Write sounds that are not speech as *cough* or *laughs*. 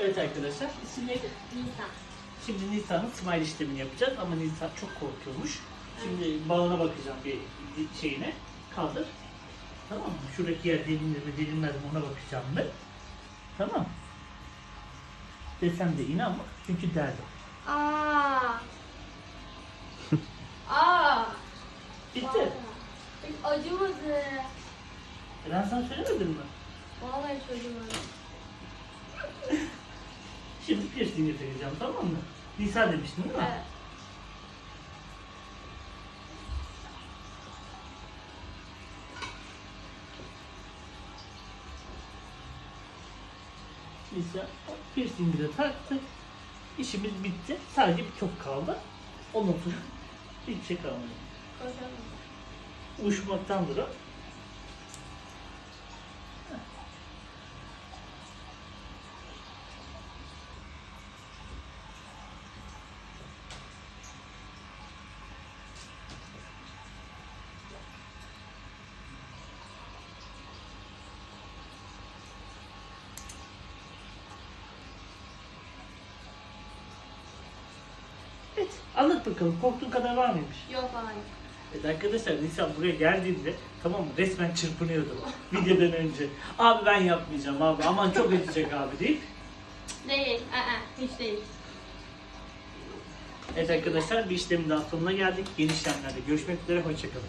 Evet arkadaşlar isim neydi? Nisan. Şimdi Nisa'nın smile işlemini yapacağız ama Nisa çok korkuyormuş. Şimdi bağına bakacağım bir şeyine. Kaldır. Tamam mı? Şuradaki yer delinir mi delinmez mi ona bakacağım ben. Tamam. Desem de inanma çünkü derdim. Aa. *laughs* Aa. Bitti. Acımadı. E Ben sana söylemedim mi? Vallahi acımadı. Şimdi piercing takacağım tamam mı? Nisa demiştin değil mi? Evet. Nisa piercing'i de taktık. İşimiz bitti. Sadece bir top kaldı. Ondan sonra hiçbir şey kalmadı. Uyuşmaktandır o. anlat bakalım. Korktuğun kadar var mıymış? Yok hayır. Evet arkadaşlar Nisan buraya geldiğinde tamam mı resmen çırpınıyordu *laughs* videodan önce. Abi ben yapmayacağım abi aman çok edecek abi deyip. Değil. Aa, hiç değil. Evet arkadaşlar bir işlemin daha sonuna geldik. Yeni işlemlerde görüşmek üzere hoşçakalın.